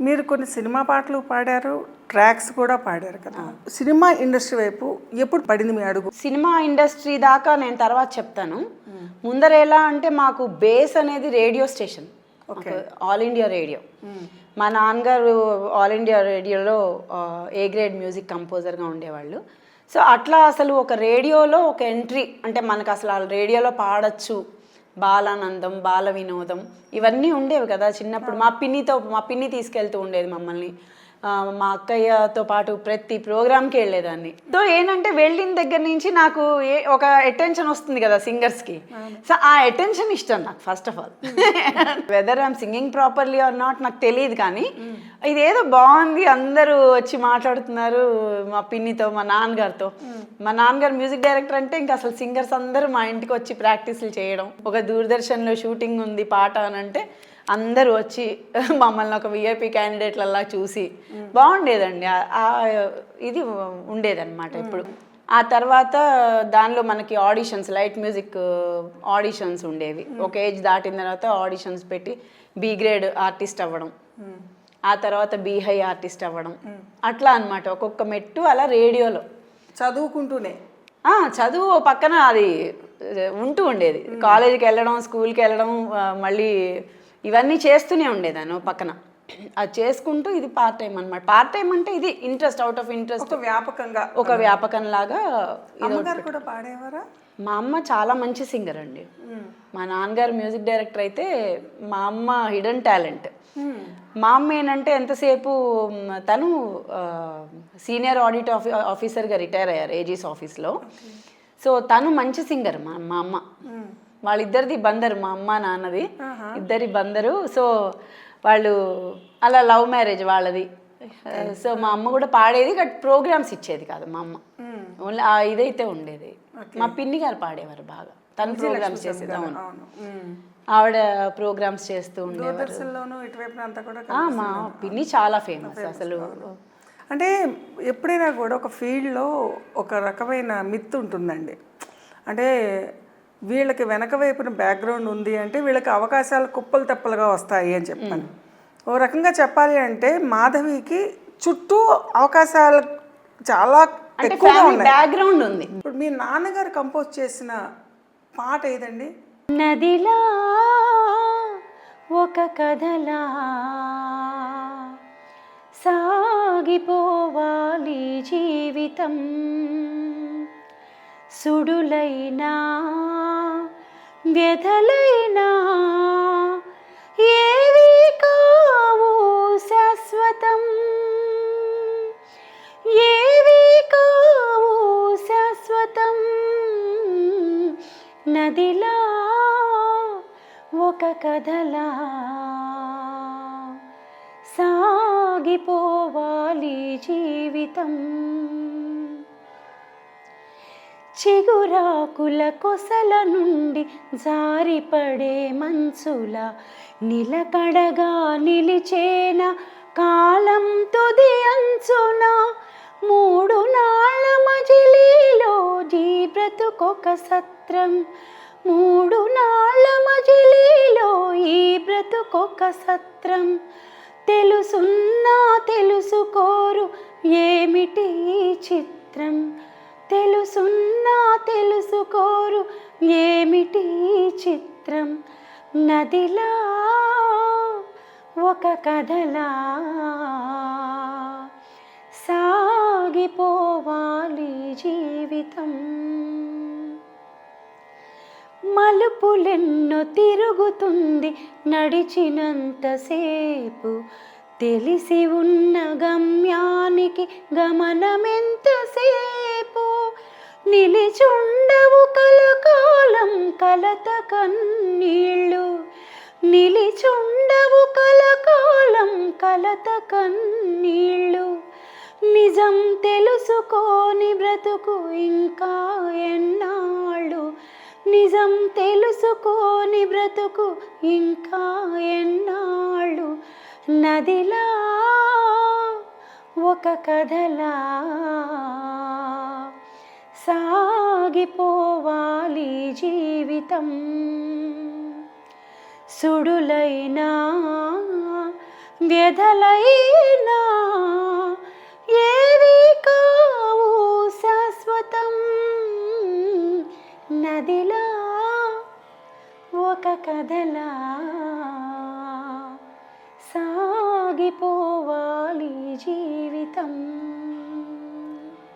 మీరు కొన్ని సినిమా పాటలు పాడారు ట్రాక్స్ కూడా పాడారు కదా. సినిమా ఇండస్ట్రీ వైపు ఎప్పుడు పడింది మీ అడుగు? సినిమా ఇండస్ట్రీ దాకా నేను తర్వాత చెప్తాను. ముందర ఎలా అంటే మాకు బేస్ అనేది radio station. All India Radio. మా నాన్నగారు ఆల్ ఇండియా రేడియోలో ఏ గ్రేడ్ మ్యూజిక్ కంపోజర్గా ఉండేవాళ్ళు. సో అట్లా అసలు ఒక రేడియోలో ఒక ఎంట్రీ అంటే మనకు అసలు ఆ రేడియోలో పాడచ్చు బాలానందం బాల వినోదం ఇవన్నీ ఉండేవి కదా చిన్నప్పుడు. మా పిన్నితో మా పిన్ని తీసుకెళ్తూ ఉండేది మమ్మల్ని. మా అక్కయ్యతో పాటు ప్రతి ప్రోగ్రామ్కి వెళ్ళేదాన్ని. సో ఏంటంటే వెళ్ళిన దగ్గర నుంచి నాకు ఏ ఒక అటెన్షన్ వస్తుంది కదా సింగర్స్కి. సో ఆ అటెన్షన్ ఇష్టం నాకు first of all whether I'm singing properly or not నాకు తెలియదు కానీ ఇదేదో బాగుంది అందరూ వచ్చి మాట్లాడుతున్నారు మా పిన్నితో మా నాన్నగారితో. మా నాన్నగారు మ్యూజిక్ డైరెక్టర్ అంటే ఇంకా అసలు సింగర్స్ అందరూ మా ఇంటికి వచ్చి ప్రాక్టీస్లు చేయడం. ఒక దూరదర్శన్లో షూటింగ్ ఉంది పాట అని అంటే అందరూ వచ్చి మమ్మల్ని ఒక విఐపి క్యాండిడేట్లలా చూసి బాగుండేదండి. ఇది ఉండేదన్నమాట ఇప్పుడు. ఆ తర్వాత దానిలో మనకి ఆడిషన్స్ లైట్ మ్యూజిక్ ఆడిషన్స్ ఉండేవి. ఒక ఏజ్ దాటిన తర్వాత ఆడిషన్స్ పెట్టి బి గ్రేడ్ ఆర్టిస్ట్ అవ్వడం. ఆ తర్వాత బి హై ఆర్టిస్ట్ అవ్వడం. అట్లా అన్నమాట. ఒక్కొక్క మెట్టు అలా రేడియోలో. చదువుకుంటూనే. చదువు పక్కన అది ఉంటూ ఉండేది. కాలేజీకి వెళ్ళడం స్కూల్కి వెళ్ళడం మళ్ళీ ఇవన్నీ చేస్తూనే ఉండేదాన్ని ఓ పక్కన. అది చేసుకుంటూ ఇది పార్ట్ టైం అనమాట పార్ట్ టైం అంటే ఇది ఇంట్రెస్ట్ అవుట్ ఆఫ్ ఇంట్రెస్ట్ వ్యాపకంగా. ఒక ఇది అమ్మగారు కూడా పాడేవారా? మా అమ్మ చాలా మంచి సింగర్ అండి. మా నాన్నగారు మ్యూజిక్ డైరెక్టర్ అయితే మా అమ్మ హిడెన్ టాలెంట్ మా అమ్మ ఏంటంటే ఎంతసేపు తను సీనియర్ ఆడిట్ ఆఫీ ఆఫీసర్గా రిటైర్ అయ్యారు ఏజీస్ ఆఫీస్లో సో తను మంచి సింగర్ మా మా అమ్మ. వాళ్ళిద్దరిది బందరు మా అమ్మ నాన్నది. ఇద్దరి బందరు. సో వాళ్ళు అలా లవ్ మ్యారేజ్ వాళ్ళది. సో మా అమ్మ కూడా పాడేది బట్ ప్రోగ్రామ్స్ ఇచ్చేది కాదు మా అమ్మ. ఓన్లీ ఆ ఇదైతే ఉండేది. మా పిన్ని గారు పాడేవారు బాగా. తను ప్రోగ్రామ్స్ చేసేది అవును. ఆవిడ ప్రోగ్రామ్స్ చేస్తూ ఉండేవారు. మా పిన్ని చాలా ఫేమస్ అసలు. అంటే ఎప్పుడైనా కూడా ఒక ఫీల్డ్లో ఒక రకమైన మిత్ ఉంటుందండి. అంటే వీళ్ళకి వెనక వైపున బ్యాక్గ్రౌండ్ ఉంది అంటే వీళ్ళకి అవకాశాలు కుప్పలు తెప్పలుగా వస్తాయి అని చెప్పాను. ఓ రకంగా చెప్పాలి అంటే మాధవికి చుట్టూ అవకాశాలు చాలా ఎక్కువగా ఉన్నాయి. బ్యాక్గ్రౌండ్ ఉంది. ఇప్పుడు మీ నాన్నగారు కంపోజ్ చేసిన పాట ఏదండి? నదిలా ఒక కథలా సాగిపోవాలి జీవితం. సుడులైనా వ్యధలైనా ఏవి కావు శాశ్వతం? ఏవి కావు శాశ్వతం? నదిలా ఒక కథలా సాగిపోవాలి జీవితం. చిగురాకుల కొసల నుండి జారిపడే మంచుల నిలకడగా నిలిచేన కాలం తుది అంచున మూడు నాళ్ళ మజిలీలో జీ బ్రతుకొక సత్రం. మూడు నాళ్ళ మజిలీలో ఈ బ్రతుకొక సత్రం. తెలుసున్నా తెలుసుకోరు ఏమిటి చిత్రం? తెలుసున్నా తెలుసుకోరు. ఏమిటి చిత్రం? నదిలా? ఒక కథలా? సాగిపోవాలి జీవితం. మలుపులెన్నో తిరుగుతుంది నడిచినంతసేపు. తెలిసి ఉన్న గమ్యానికి గమనమెంతసేపు? నిలిచుండవు కలకాలం కలత కన్నీళ్ళు. నిలిచుండవు కలకాలం కలత కన్నీళ్ళు. నిజం తెలుసుకోని బ్రతుకు ఇంకా ఎన్నాళ్ళు? నిజం తెలుసుకోని బ్రతుకు ఇంకా ఎన్నాళ్ళు? నదిలా ఒక కథలా. సాగిపోవాలి జీవితం. సుడులైనా వ్యధలైనా ఏవి కావు శాశ్వతం. నదిలా ఒక కథలా సాగిపోవాలి జీవితం.